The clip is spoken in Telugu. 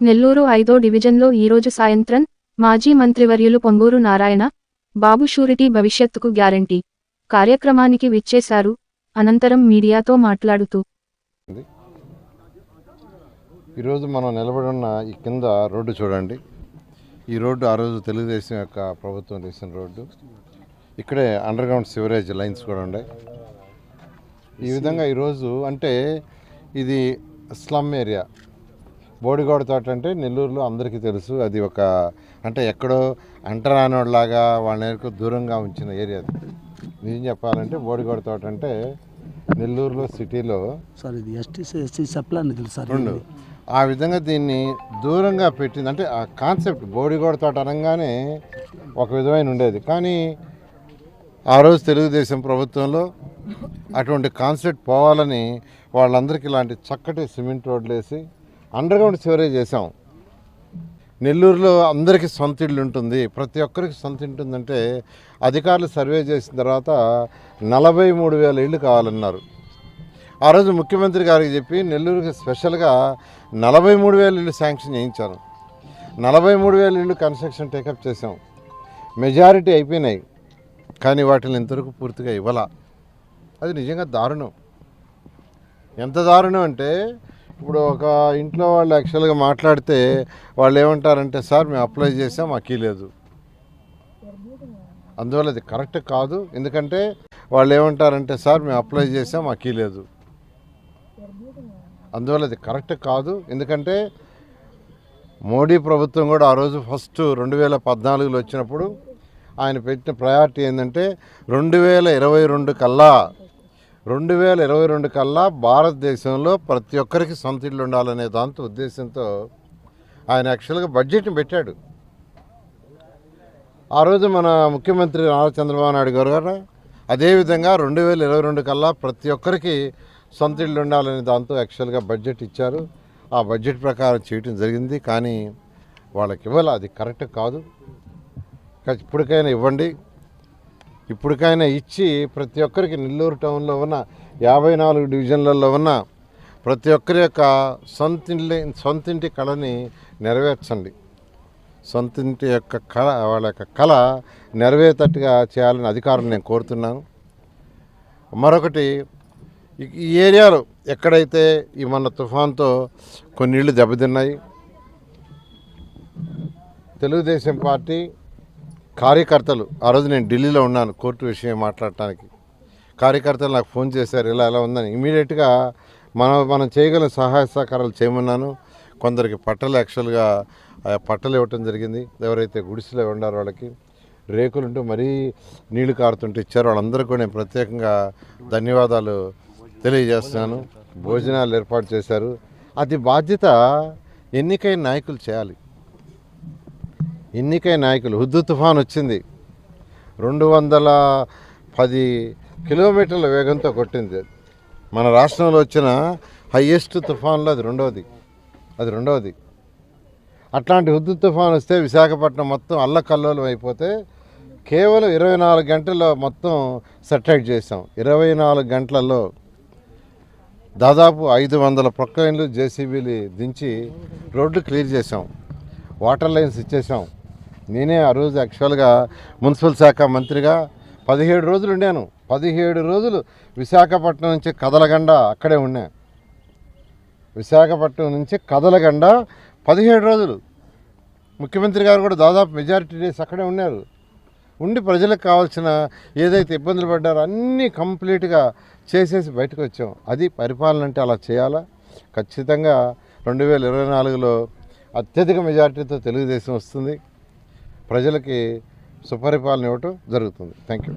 నెల్లూరు ఐదో డివిజన్లో ఈరోజు సాయంత్రం మాజీ మంత్రివర్యులు పొంగూరు నారాయణ బాబు షూరిటీ భవిష్యత్తుకు గ్యారంటీ కార్యక్రమానికి విచ్చేశారు. అనంతరం మీడియాతో మాట్లాడుతూ ఈరోజు మనం నిలబడి ఉన్న ఈ కింద రోడ్డు చూడండి. ఈ రోడ్డు ఆ రోజు తెలుగుదేశం యొక్క ప్రభుత్వం తీసిన రోడ్డు. ఇక్కడే అండర్ గ్రౌండ్ సివరేజ్ లైన్స్ కూడా ఉన్నాయి ఈ విధంగా ఈరోజు అంటే ఇది స్లమ్ ఏరియా బోడిగోడ తోట అంటే నెల్లూరులో అందరికీ తెలుసు. అది ఒక అంటే ఎక్కడో అంటరానోళ్ళలాగా వాళ్ళ దూరంగా ఉంచిన ఏరియా అది. నిజం చెప్పాలంటే బోడిగోడ తోట అంటే నెల్లూరులో సిటీలో సార్ ఇది ఎస్టీ ఎస్టీ సప్లా నిధులు సార్ రెండు ఆ విధంగా దీన్ని దూరంగా పెట్టింది. అంటే ఆ కాన్సెప్ట్ బోడిగోడ తోట అనగానే ఒక విధమైన ఉండేది. కానీ ఆ రోజు తెలుగుదేశం ప్రభుత్వంలో అటువంటి కాన్సెప్ట్ పోవాలని వాళ్ళందరికీ ఇలాంటి చక్కటి సిమెంట్ రోడ్లు వేసి అండర్ గ్రౌండ్ సివరేజ్ చేసాం నెల్లూరులో అందరికీ సొంత ఇల్లు ఉంటుంది. ప్రతి ఒక్కరికి సొంత ఉంటుందంటే అధికారులు సర్వే చేసిన తర్వాత నలభై మూడు వేల ఇళ్ళు కావాలన్నారు. ఆ రోజు ముఖ్యమంత్రి గారికి చెప్పి నెల్లూరుకి స్పెషల్గా నలభై మూడు వేల ఇళ్ళు శాంక్షన్ చేయించాను నలభై మూడు వేల ఇళ్ళు కన్స్ట్రక్షన్ టేకప్ చేసాం మెజారిటీ అయిపోయినాయి. కానీ వాటిని ఇంతవరకు పూర్తిగా ఇవ్వాల. అది నిజంగా దారుణం. ఎంత దారుణం అంటే ఇప్పుడు ఒక ఇంట్లో వాళ్ళు యాక్చువల్గా మాట్లాడితే వాళ్ళు ఏమంటారంటే సార్ మేము అప్లై చేసాం మాకు లేదు. అందువల్ల అది కరెక్ట్ కాదు. ఎందుకంటే వాళ్ళు ఏమంటారంటే సార్ మేము అప్లై చేసాం మాకు లేదు. అందువల్ల అది కరెక్ట్ కాదు. ఎందుకంటే మోడీ ప్రభుత్వం కూడా ఆ రోజు ఫస్ట్ రెండు వేల పద్నాలుగులో వచ్చినప్పుడు ఆయన పెట్టిన ప్రయారిటీ ఏంటంటే రెండు వేల ఇరవై రెండు కల్లా రెండు వేల ఇరవై రెండు కల్లా భారతదేశంలో ప్రతి ఒక్కరికి సొంత ఇల్లు ఉండాలనే దాంతో ఉద్దేశంతో ఆయన యాక్చువల్గా బడ్జెట్ని పెట్టాడు. ఆ రోజు మన ముఖ్యమంత్రి నారా చంద్రబాబు నాయుడు గారు గారు అదేవిధంగా రెండు వేల ఇరవై రెండు కల్లా ప్రతి ఒక్కరికి సొంత ఇల్లు ఉండాలనే దాంతో యాక్చువల్గా బడ్జెట్ ఇచ్చారు. ఆ బడ్జెట్ ప్రకారం చేయటం జరిగింది. కానీ వాళ్ళకి ఇవ్వాలి? అది కరెక్ట్ కాదు. ఇప్పటికైనా ఇవ్వండి. ఇప్పటికైనా ఇచ్చి ప్రతి ఒక్కరికి నెల్లూరు టౌన్లో ఉన్న యాభై నాలుగు డివిజన్లలో ఉన్న ప్రతి ఒక్కరి యొక్క సొంతింటి సొంతింటి కళని నెరవేర్చండి. సొంతింటి యొక్క కళ వాళ్ళ యొక్క కళ నెరవేరేటట్టుగా చేయాలని అధికారులు నేను కోరుతున్నాను. మరొకటి ఈ- ఈ ఏరియాలో ఎక్కడైతే ఈ మన తుఫాన్తో కొన్ని ఇళ్ళు దెబ్బతిన్నాయి తెలుగుదేశం పార్టీ కార్యకర్తలు ఆ రోజు నేను ఢిల్లీలో ఉన్నాను కోర్టు విషయం మాట్లాడటానికి. కార్యకర్తలు నాకు ఫోన్ చేశారు ఇలా ఎలా ఉందని. ఇమీడియట్గా మనం మనం చేయగల సహాయ సహకారాలు చేయమన్నాను. కొందరికి పట్టలు యాక్చువల్గా ఆ పట్టలు ఇవ్వటం జరిగింది. ఎవరైతే గుడిసెలో ఉండారో వాళ్ళకి రేకులుంటూ మరీ నీళ్ళు కారుతుంటే ఇచ్చారు. వాళ్ళందరికీ కూడా నేను ప్రత్యేకంగా ధన్యవాదాలు తెలియజేస్తున్నాను. భోజనాలు ఏర్పాటు చేశారు. అది బాధ్యత ఎన్నికైన నాయకులు చేయాలి. ఎన్నికై నాయకులు. హుద్దు తుఫాన్ వచ్చింది. రెండు వందల పది కిలోమీటర్ల వేగంతో కొట్టింది. మన రాష్ట్రంలో వచ్చిన హయ్యెస్ట్ తుఫాన్లో అది రెండవది అది రెండవది అట్లాంటి హుద్దు తుఫాన్ వస్తే విశాఖపట్నం మొత్తం అల్లకల్లోలం అయిపోతే కేవలం ఇరవై నాలుగు గంటల్లో మొత్తం సెటైట్ చేసాం ఇరవై నాలుగు గంటలలో దాదాపు ఐదు వందల ప్రొక్కైన్లు జేసీబీలు దించి రోడ్లు క్లియర్ చేసాం వాటర్ లైన్స్ ఇచ్చేసాం నేనే ఆ రోజు యాక్చువల్గా మున్సిపల్ శాఖ మంత్రిగా పదిహేడు రోజులు ఉండాను. పదిహేడు రోజులు విశాఖపట్నం నుంచి కదలగండ అక్కడే ఉన్నా విశాఖపట్నం నుంచి కదలగండ పదిహేడు రోజులు. ముఖ్యమంత్రి గారు కూడా దాదాపు మెజారిటీ డేస్ అక్కడే ఉన్నారు. ఉండి ప్రజలకు కావాల్సిన ఏదైతే ఇబ్బందులు పడ్డారో అన్నీ కంప్లీట్గా చేసేసి బయటకు వచ్చాం. అది పరిపాలన అంటే అలా చేయాలా? ఖచ్చితంగా రెండు వేల ఇరవై నాలుగులో అత్యధిక మెజారిటీతో తెలుగుదేశం వస్తుంది. ప్రజలకి సుపరిపాలన ఇవ్వటం జరుగుతుంది. Thank you